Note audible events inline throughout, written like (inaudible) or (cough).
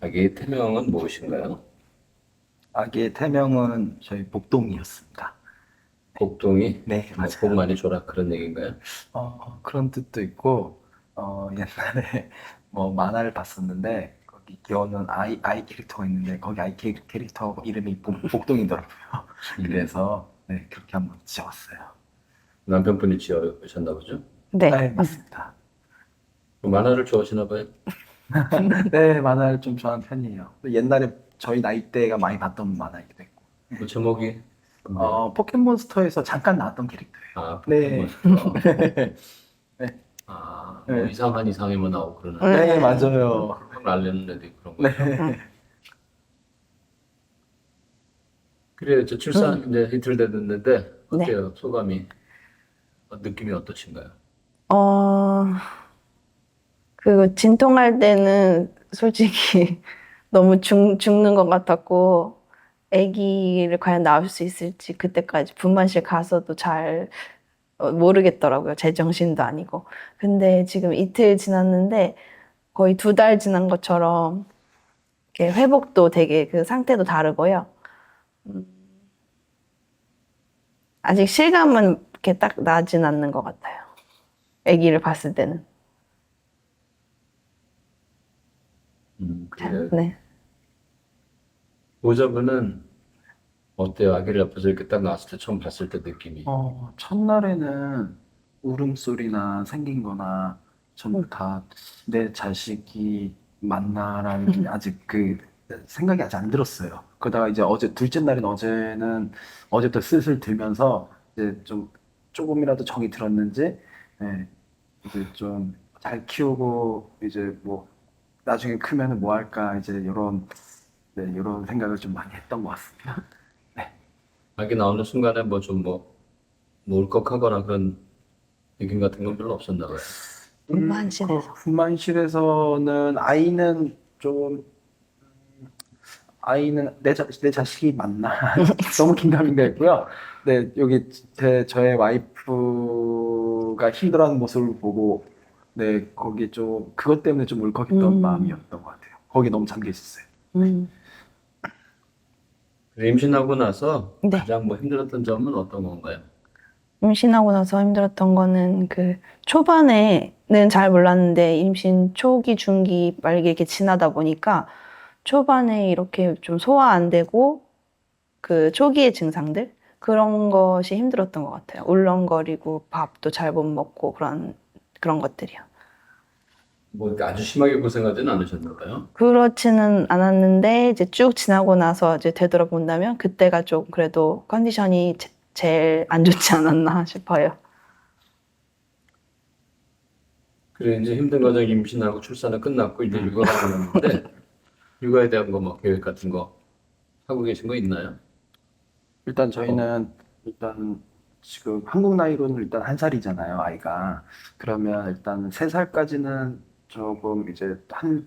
아기의 태명은 무엇인가요? 아기의 태명은 저희 복동이었습니다. 복동이 네, 뭐 맞아요. 복 많이 줘라 그런 얘기인가요? 어, 그런 뜻도 있고, 어, 옛날에 (laughs) 뭐 만화를 봤었는데, 거기 귀여운 아이, 아이 캐릭터가 있는데, 거기 아이 캐- 캐릭터 이름이 복, 복동이더라고요. (laughs) 그래서, 네, 그렇게 한번 지어봤어요. 남편분이 지어주셨나 보죠? 네. 네, 맞습니다. 그 만화를 좋아하시나 봐요. (laughs) 네, 만화를 좀 좋아하는 편이에요. 옛날에 저희 나이대가 많이 봤던 만화이기도 했고. 그 제목이 어, 포켓몬스터에서 잠깐 나왔던 캐릭터예요. 아, 네. 포켓몬스터. (laughs) 네. 아, 뭐 네. 이상한 이상해만 나오고 그러는 네, 맞아요. 그런 걸 알려는 애도 있고 그런 거예요. 네. 그래요. 저 출산 이제 이틀 됐는데 네. 어때요? 소감이 어, 느낌이 어떠신가요? 어, 그 진통할 때는 솔직히 (laughs) 너무 죽, 죽는 것 같았고, 아기를 과연 낳을 수 있을지 그때까지 분만실 가서도 잘 어, 모르겠더라고요. 제 정신도 아니고. 근데 지금 이틀 지났는데 거의 두 달 지난 것처럼 이렇게 회복도 되게 그 상태도 다르고요. 음, 아직 실감은 이렇게 딱 나진 않는 것 같아요. 아기를 봤을 때는. 음, 그래요. 네. 보호자분은 어때요? 아기를 옆에서 이렇게 딱 나왔을 때 처음 봤을 때 느낌이 어, 첫날에는 울음소리나 생긴 거나 전부 다 내 자식이 맞나라는 게 아직 그 생각이 아직 안 들었어요. 그러다가 이제 어제 둘째 날인 어제는 어제부터 슬슬 들면서 이제 좀 조금이라도 정이 들었는지 예, 이제 좀 잘 키우고 이제 뭐 나중에 크면은 뭐 할까 이제 이런 네, 이런 생각을 좀 많이 했던 것 같습니다. (laughs) 아기 나오는 순간에 뭐좀뭐 울컥하거나 그런 느낌 같은 건 별로 없었나 봐요. 분만실에서. 그 분만실에서는 아이는 좀 음, 아이는 내, 자, 내 자식이 맞나 (laughs) 너무 긴가민가 했고요. 네 여기 제 저의 와이프가 힘들어하는 모습을 보고 네 거기 좀 그것 때문에 좀 울컥했던 음. 마음이었던 것 같아요. 거기 너무 잠겨 있었어요. 음. 임신하고 나서 네. 가장 뭐 힘들었던 점은 어떤 건가요? 임신하고 나서 힘들었던 거는 그 초반에는 잘 몰랐는데 임신 초기, 중기, 말기 이렇게 지나다 보니까 초반에 이렇게 좀 소화 안 되고 그 초기의 증상들 그런 것이 힘들었던 것 같아요. 울렁거리고 밥도 잘 못 먹고 그런 그런 것들이요. 뭐 이렇게 아주 심하게 고생하지는 않으셨나 봐요. 그렇지는 않았는데 이제 쭉 지나고 나서 이제 되돌아본다면 그때가 좀 그래도 컨디션이 제, 제일 안 좋지 않았나 (laughs) 싶어요. 그래 이제 힘든 과정 임신하고 출산은 끝났고 이제 육아가 남았는데 (laughs) 육아에 대한 거 뭐 계획 같은 거 하고 계신 거 있나요? 일단 저희는 일단 지금 한국 나이로는 일단 한 살이잖아요, 아이가. 그러면 일단 세 살까지는 조금 이제 한,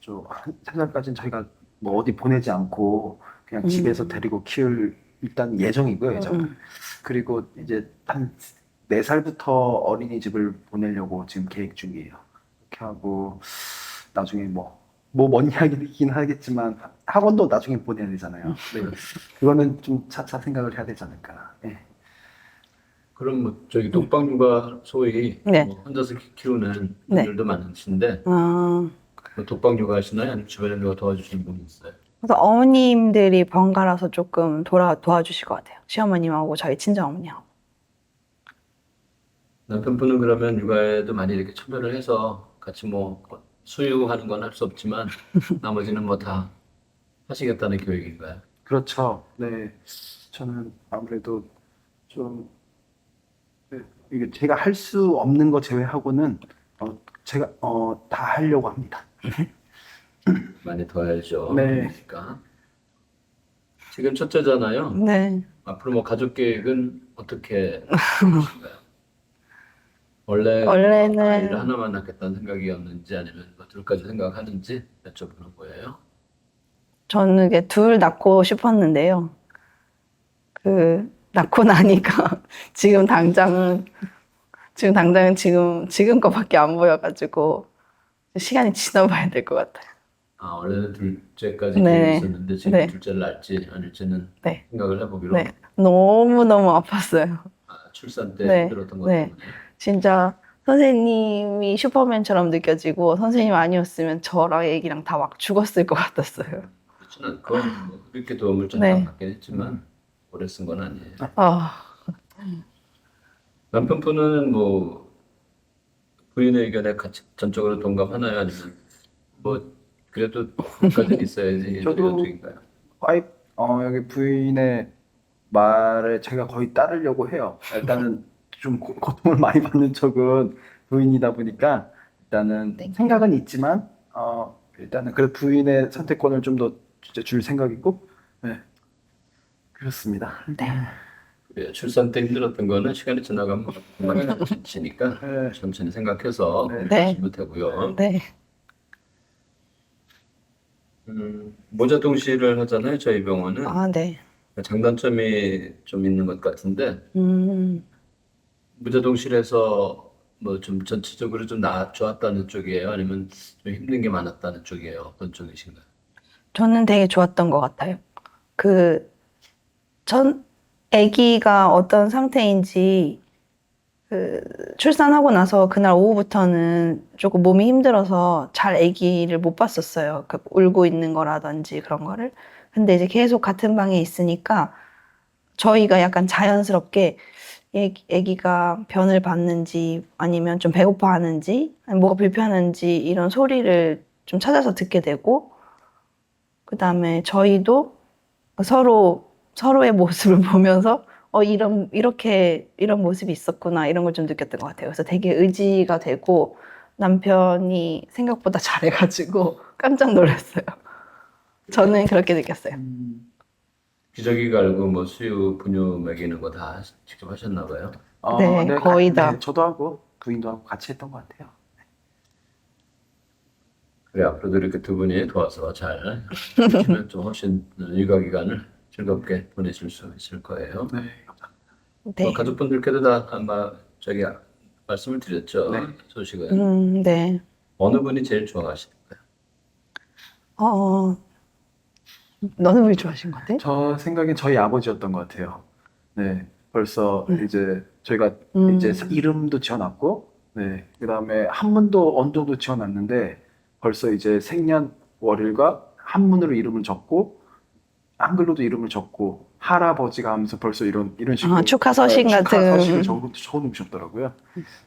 저, 한, 세 살까지는 저희가 뭐 어디 보내지 않고 그냥 음. 집에서 데리고 키울 일단 예정이고요, 예정. 음. 그리고 이제 한 네 살부터 어린이집을 보내려고 지금 계획 중이에요. 그렇게 하고 나중에 뭐, 뭐먼 이야기긴 하겠지만 학원도 나중에 보내야 되잖아요. 네. 그거는 좀 차차 생각을 해야 되지 않을까. 예. 그럼 뭐 저기 독방 육아 소위 네. 뭐 혼자서 키- 키우는 네. 분들도 많으신데 아, 뭐 독방 육아 하시나요? 아니면 주변에 누가 도와주시는 분이 있어요? 그래서 어머님들이 번갈아서 조금 돌아 도와주실 것 같아요. 시어머님하고 저희 친정 어머니하고. 남편분은 그러면 육아에도 많이 이렇게 참여를 해서 같이 뭐 수유하는 건 할 수 없지만 (laughs) 나머지는 뭐 다 하시겠다는 계획인가요? 그렇죠. 네. 저는 아무래도 좀, 네, 이게 제가 할 수 없는 거 제외하고는, 어, 제가, 어, 다 하려고 합니다. (laughs) 많이 도와야죠. 네. 그러니까 지금 첫째잖아요. 네. 앞으로 뭐 가족 계획은 어떻게 (laughs) 하실까요? 원래 원래는- 아이를 하나만 낳겠다는 생각이었는지 아니면 뭐 둘까지 생각하는지 여쭤보는 거예요. 저는 이게 둘 낳고 싶었는데요. 그 낳고 나니까 (laughs) 지금 당장은 지금 당장은 지금 지금 거밖에 안 보여가지고 시간이 지나봐야 될 것 같아요. 아, 원래는 둘째까지 네. 계획이 있었는데 지금 네. 둘째를 낳을지 아닐지는 네. 생각을 해보기로 네, 너무 너무 아팠어요. 아, 출산 때 네. 힘들었던 것 네. 때문에 진짜 선생님이 슈퍼맨처럼 느껴지고 선생님 아니었으면 저랑 애기랑 다 막 죽었을 것 같았어요. 않고 뭐 그렇게 도움을 좀 네. 받긴 했지만 오래 쓴 건 아니에요. 아, 남편분은 뭐 부인의 의견에 같이 전적으로 동감하나요? 아니면 뭐 그래도 그까지 있어야지 (laughs) 저도-? 와이프 어 여기 부인의 말에 제가 거의 따르려고 해요. 일단은 좀 고, 고통을 많이 받는 쪽은 부인이다 보니까 일단은 네. 생각은 있지만 어 일단은 그 부인의 선택권을 좀더 진짜 줄 생각이고 네 그렇습니다. 네. 예, 출산 때 힘들었던 거는 시간이 지나가면 금방 (laughs) 지니까 네. 천천히 생각해서 네. 네. 하시면 되고요. 네. 음, 모자 동시를 하잖아요. 저희 병원은 아, 네. 장단점이 좀 있는 것 같은데 음, 모자 동실에서 뭐 좀 전체적으로 좀 나, 좋았다는 쪽이에요? 아니면 좀 힘든 게 많았다는 쪽이에요? 어떤 쪽이신가요? 저는 되게 좋았던 것 같아요. 그, 전, 아기가 어떤 상태인지, 그, 출산하고 나서 그날 오후부터는 조금 몸이 힘들어서 잘 아기를 못 봤었어요. 그 울고 있는 거라든지 그런 거를. 근데 이제 계속 같은 방에 있으니까 저희가 약간 자연스럽게 애기가 변을 받는지 아니면 좀 배고파 하는지 아니면 뭐가 불편한지 이런 소리를 좀 찾아서 듣게 되고 그 다음에 저희도 서로 서로의 모습을 (laughs) 보면서 어 이런 이렇게 이런 모습이 있었구나 이런 걸 좀 느꼈던 것 같아요. 그래서 되게 의지가 되고 남편이 생각보다 잘해가지고 (laughs) 깜짝 놀랐어요. 저는 그렇게 느꼈어요. 기저귀 갈고 뭐 수유 분유 먹이는 거 다 직접 하셨나 봐요. 어, 네, 거의 가- 다. 네, 저도 하고 부인도 하고 같이 했던 것 같아요. 그래 앞으로도 이렇게 두 분이 도와서 잘 하시면 좀 훨씬 육아 기간을 즐겁게 보내실 수 있을 거예요. 네, 감사합니다. 네. 뭐 가족분들께도 다 아마 저기 말씀을 드렸죠. 네. 소식은 음, 네. 어느 분이 제일 좋아하시는가요? 어, 너는 왜 좋아하신 것 같아? 저 생각엔 저희 아버지였던 것 같아요. 네, 벌써 음. 이제 저희가 음. 이제 이름도 지어놨고, 네, 그 다음에 한문도 어느 정도 지어놨는데 벌써 이제 생년 월일과 한문으로 이름을 적고 한글로도 이름을 적고 할아버지가 하면서 벌써 이런 이런 식으로 아, 축하 서신 네, 축하 같은. 서식을 적어 적어놓으셨더라고요.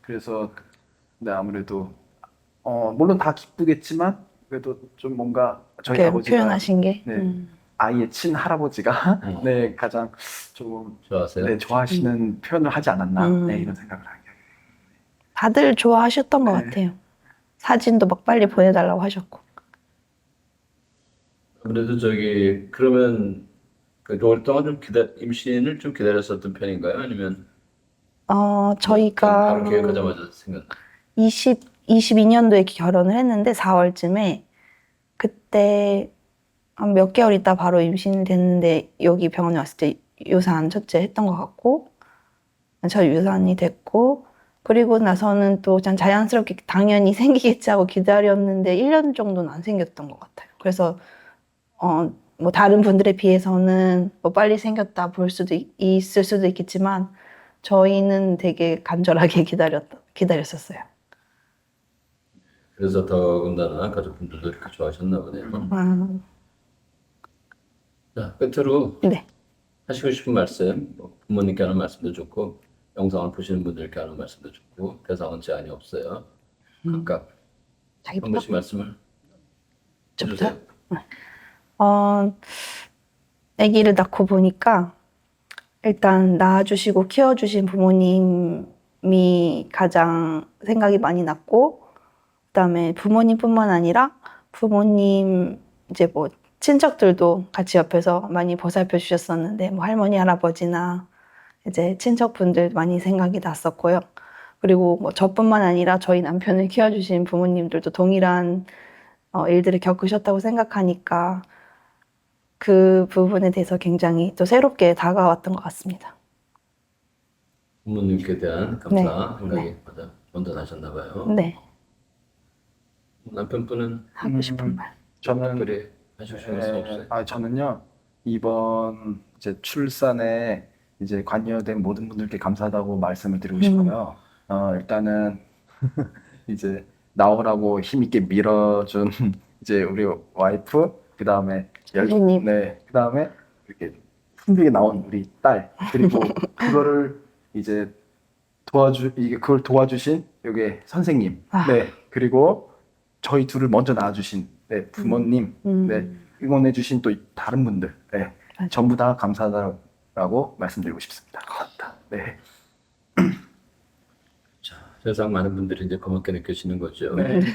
그래서 네, 아무래도 어 물론 다 기쁘겠지만 그래도 좀 뭔가 저희 이렇게 아버지가 표현하신 게. 네. 음. 아이의 친 할아버지가 어. (laughs) 네 가장 조금 좋아하세요? 네, 좋아하시는 표현을 하지 않았나 음. 네, 이런 생각을 하게 다들 좋아하셨던 것 네. 같아요. 사진도 막 빨리 보내달라고 하셨고. 아무래도 저기 그러면 그 오랫동안 좀 기다 임신을 좀 기다렸었던 편인가요? 아니면 어, 그냥 저희가 바로 계획하자마자 생각? 20, 22년도에 결혼을 했는데 4월쯤에 그때 한 몇 개월 있다 바로 임신이 됐는데 여기 병원에 왔을 때 유산 첫째 했던 것 같고 저 유산이 됐고 그리고 나서는 또 그냥 자연스럽게 당연히 (laughs) 생기겠지 하고 기다렸는데 1년 정도는 안 생겼던 것 같아요. 그래서 어, 뭐 다른 분들에 비해서는 뭐 빨리 생겼다 볼 수도 있, 있을 수도 있겠지만 저희는 되게 간절하게 (laughs) 기다렸다 기다렸었어요. 그래서 더군다나 가족분들도 이렇게 좋아하셨나 보네요. 아, 자, 끝으로 네. 하시고 싶은 말씀, 뭐 부모님께 하는 말씀도 좋고 영상을 보시는 분들께 하는 말씀도 좋고 대상은 제한이 없어요. 각각 한 자기부터? 번씩 말씀을 저부터? 해주세요. 어, 아기를 낳고 보니까 일단 낳아주시고 키워주신 부모님이 가장 생각이 많이 났고, 그다음에 부모님뿐만 아니라 부모님 이제 뭐 친척들도 같이 옆에서 많이 보살펴 주셨었는데, 뭐 할머니 할아버지나 이제 친척분들 많이 생각이 났었고요. 그리고 뭐 저뿐만 아니라 저희 남편을 키워주신 부모님들도 동일한 어, 일들을 겪으셨다고 생각하니까 그 부분에 대해서 굉장히 또 새롭게 다가왔던 것 같습니다. 부모님께 대한 감사 네. 생각이 네. 먼저 나셨나 봐요. 네. 남편분은 하고 싶은 음, 말. 저는 특별히 싶은 없어요? 아, 저는요, 이번 이제 출산에 이제 관여된 모든 분들께 감사하다고 말씀을 드리고 음. 싶어요. 어, 일단은 (laughs) 이제 나오라고 힘있게 밀어준 (laughs) 이제 우리 와이프, 그 다음에 선생님. 네, 그 다음에 이렇게 힘들게 나온 우리 딸, 그리고 (laughs) 그거를 이제 도와주, 이게 그걸 도와주신 여기 선생님, 아. 네, 그리고 저희 둘을 먼저 낳아주신 네, 부모님, 음. 네, 응원해주신 또 다른 분들, 네, 맞아요. 전부 다 감사하다고 말씀드리고 싶습니다. 감사합니다. 네. (clears throat) 자, 세상 많은 분들이 이제 고맙게 느끼시는 거죠. 네. (laughs)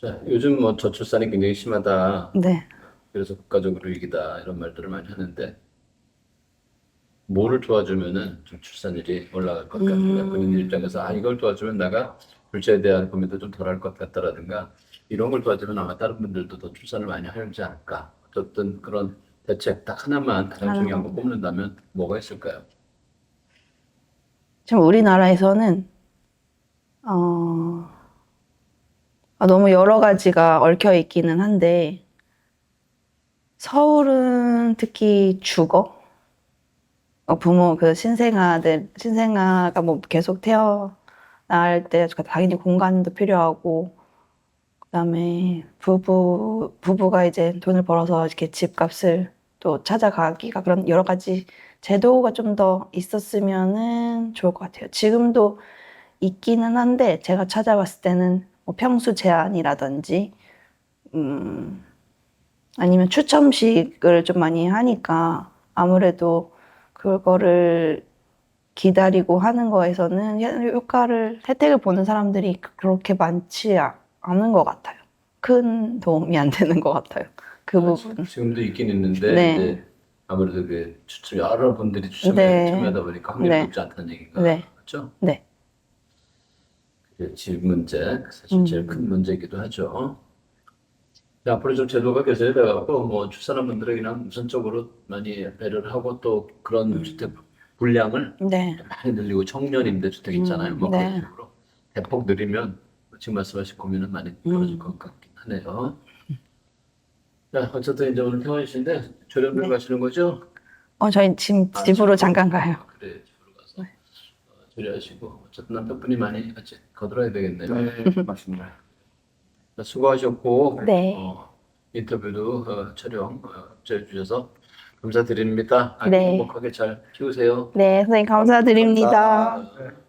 자, 요즘 뭐 저출산이 굉장히 심하다. 네. 그래서 국가적으로 위기다 이런 말들을 많이 하는데 뭐를 도와주면은 좀 출산율이 올라갈 것 같은가 음. 본인 입장에서 아 이걸 도와주면 내가 불자에 대한 고민도 좀 덜 할 것 같다라든가 이런 걸 도와주면 아마 다른 분들도 더 출산을 많이 하지 않을까 어쨌든 그런 대책 딱 하나만 가장. 중요한 거 꼽는다면 뭐가 있을까요? 지금 우리나라에서는 어, 아, 너무 여러 가지가 얽혀 있기는 한데 서울은 특히 주거 어, 부모 그 신생아들 신생아가 뭐 계속 태어날 때 당연히 공간도 필요하고 그다음에 부부 부부가 이제 돈을 벌어서 이렇게 집값을 또 찾아가기가 그런 여러 가지 제도가 좀 더 있었으면은 좋을 것 같아요. 지금도 있기는 한데 제가 찾아봤을 때는 뭐 평수 제한이라든지 음 아니면 추첨식을 좀 많이 하니까 아무래도 그거를 기다리고 하는 거에서는 현- 효과를 혜택을 보는 사람들이 그렇게 많지 아- 않은 것 같아요. 큰 도움이 안 되는 것 같아요. 그 부분. 지금도 있긴 있는데 네. 아무래도 그 추첨 여러 분들이 추첨에 네. 참여하다 보니까 확률이 네. 높지 않다는 얘기가 네. 맞죠? 네. 집 문제 사실 제일 음. 큰 문제이기도 하죠. 네, 앞으로 좀 제도가 개선돼갖고 뭐 출산한 분들에게는 우선적으로 많이 배려를 하고 또 그런 주택 분량을 네. 많이 늘리고 청년 임대주택 있잖아요. 음, 뭐 네. 그런 식으로 대폭 늘리면 지금 말씀하신 고민은 많이 음. 풀어질 것 같긴 하네요. 자, 어쨌든 이제 오늘 평화이신데 조련을 네. 가시는 거죠? 어, 저희 지금 아, 집으로 집으로? 잠깐 가요. 그래, 집으로 가서 어, 조리하시고 어쨌든 남편분이 많이 같이 거들어야 되겠네요. 네, 맞습니다. 자, 수고하셨고 네. 어, 인터뷰도 어, 촬영 어, 주셔서 감사드립니다. 네. 행복하게 잘 키우세요. 네, 선생님 감사드립니다. 감사합니다.